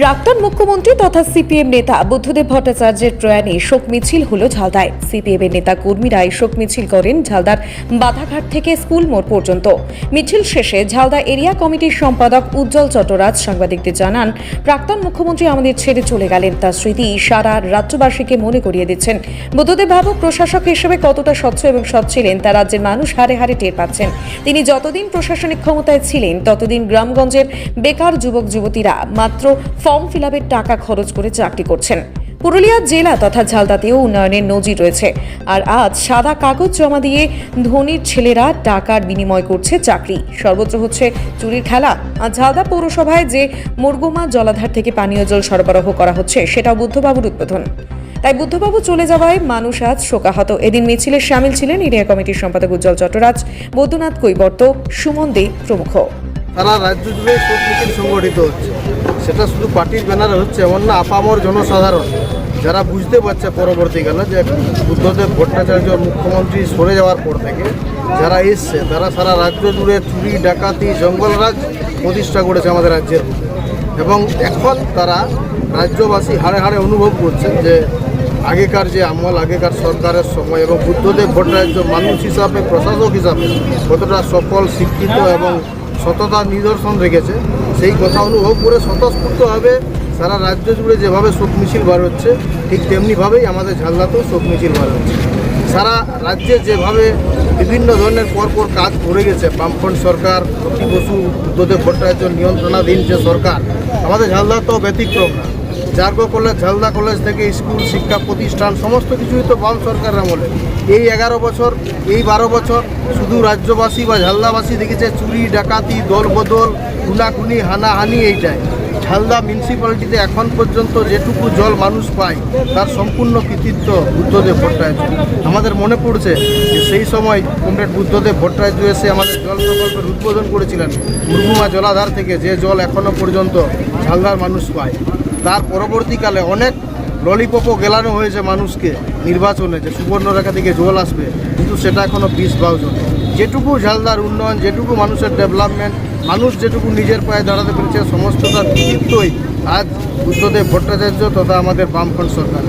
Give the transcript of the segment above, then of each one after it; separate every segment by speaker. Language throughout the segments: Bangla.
Speaker 1: প্রাক্তন মুখ্যমন্ত্রী তথা সিপিএম নেতা বুদ্ধদেব ভট্টাচার্যের প্রয়াণে শোক মিছিল হলো ঝালদায়। সিপিএম এর নেতা কর্মীরা শোক মিছিল করেন ঝালদার বাধাঘাট থেকে স্কুল মোড় পর্যন্ত। মিছিল শেষে ঝালদা এরিয়া কমিটির সম্পাদক উজ্জ্বল চট্টরাজ সাংবাদিকদের জানান, প্রাক্তন মুখ্যমন্ত্রী আমাদের ছেড়ে চলে গেলেন। তার স্মৃতি সারা রাজ্যবাসীকে মনে করিয়ে দিচ্ছেন। বুদ্ধদেব বাবু প্রশাসক হিসেবে কতটা স্বচ্ছ এবং সৎ ছিলেন তা রাজ্যের মানুষ হারে হারে টের পাচ্ছেন। তিনি যতদিন প্রশাসনিক ক্ষমতায় ছিলেন, ততদিন গ্রামগঞ্জের বেকার যুবক যুবতীরা মাত্র ফর্ম ফিল টাকা খরচ করে চাকরি করছেন। পুরুলিয়া জেলা তথা ঝালদাতেও উন্নয়নের নজির রয়েছে। আর আজ সাদা কাগজ জমা দিয়ে ধনীর ছেলেরা টাকার বিনিময় করছে চাকরি। সর্বত্র হচ্ছে চুরির খেলা। আর ঝালদা পৌরসভায় যে মুরগুমা জলাধার থেকে পানীয় জল সরবরাহ করা হচ্ছে, সেটাও বুদ্ধবাবুর উদ্বোধন। তাই বুদ্ধবাবু চলে যাওয়ায় মানুষ আজ শোকাহত। এদিন মিছিলে সামিল ছিলেন এরিয়া কমিটির সম্পাদক উজ্জ্বল চট্টরাজ, বৈদ্যনাথ কৈবর্ত, সুমন দে প্রমুখ।
Speaker 2: সারা রাজ্য জুড়ে শোক মিছিল সংগঠিত হচ্ছে। সেটা শুধু পার্টির ব্যানারে হচ্ছে এমন না, আপামর জনসাধারণ। যারা বুঝতে পারছে পরবর্তীকালে যে বুদ্ধদেব ভট্টাচার্য মুখ্যমন্ত্রী সরে যাওয়ার পর থেকে যারা এসছে, তারা সারা রাজ্য জুড়ে চুরি, ডাকাতি জঙ্গলরাজ প্রতিষ্ঠা করেছে আমাদের রাজ্যের এবং এখন তারা রাজ্যবাসী হাড়ে হাড়ে অনুভব করছেন যে আগেকার যে আমল, আগেকার সরকারের সময় এবং বুদ্ধদেব ভট্টাচার্য মানুষ হিসাবে, প্রশাসক হিসাবে কতটা সফল, শিক্ষিত এবং সততার নিদর্শন রেখেছে। সেই কথা অনুভব করে স্বতঃস্ফূর্তভাবে সারা রাজ্য জুড়ে যেভাবে শোক মিছিল বার হচ্ছে, ঠিক তেমনিভাবেই আমাদের ঝালদাতেও শোক মিছিল বার হচ্ছে। সারা রাজ্যে যেভাবে বিভিন্ন ধরনের পরপর কাজ করে গেছে, বামফ্রন্ট সরকার, প্রতি বসু উদ্যোগে ভট্টাচার্য নিয়ন্ত্রণাধীন যে সরকার, আমাদের ঝালদা তো ব্যতিক্রম না। জার্গো কলেজ, ঝালদা কলেজ থেকে স্কুল, শিক্ষা প্রতিষ্ঠান, সমস্ত কিছুই তো বাম সরকারের আমলে এই এগারো বছর, এই বারো বছর শুধু রাজ্যবাসী বা ঝালদাবাসী দেখেছে, চুরি, ডাকাতি, দলবদল, খুনাখুনি, হানাহানি এইটাই। ঝালদা মিউনিসিপ্যালিটিতে এখন পর্যন্ত যেটুকু জল মানুষ পায়, তার সম্পূর্ণ কৃতিত্ব বুদ্ধদেব ভট্টাচার্য। আমাদের মনে পড়ছে যে সেই সময় কমরেড বুদ্ধদেব ভট্টাচার্য এসে আমাদের জল প্রকল্পের উদ্বোধন করেছিলেন। মুরগুমা জলাধার থেকে যে জল এখনও পর্যন্ত ঝালদার মানুষ পায়। তার পরবর্তীকালে অনেক ললিপপও গেলানো হয়েছে মানুষকে নির্বাচনে যে সুবর্ণরেখা থেকে জল আসবে। কিন্তু সেটা এখনও বিষ বাউজন যেটুকু ঝালদার উন্নয়ন, যেটুকু মানুষের ডেভেলপমেন্ট মানুষ যেটুকু নিজের পায়ে দাঁড়াতে পেরেছে সমস্ত তার কৃতিত্বই আজ বুদ্ধদেব ভট্টাচার্য তথা আমাদের বামফ্রন্ট সরকার।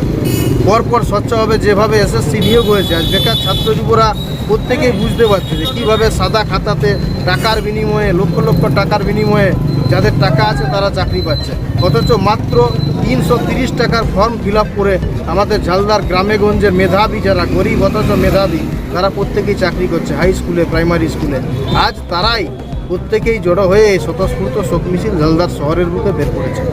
Speaker 2: পরপর স্বচ্ছভাবে যেভাবে এসএসসি নিয়োগ হয়েছে, আজ বেকার ছাত্র যুবরা প্রত্যেকেই বুঝতে পারছে যে কীভাবে সাদা খাতাতে টাকার বিনিময়ে, লক্ষ লক্ষ টাকার বিনিময়ে যাদের টাকা আছে তারা চাকরি পাচ্ছে। অথচ মাত্র তিনশো তিরিশ টাকার ফর্ম ফিল করে আমাদের ঝালদার গ্রামেগঞ্জের মেধাবী যারা গরিব অথচ মেধাবী, তারা প্রত্যেকেই চাকরি করছে হাই স্কুলে প্রাইমারি স্কুলে আজ তারাই প্রত্যেকেই জড়ো হয়ে স্বতঃস্ফূর্ত শোক মিছিল ঝালদার শহরের বুকে বের করেছে।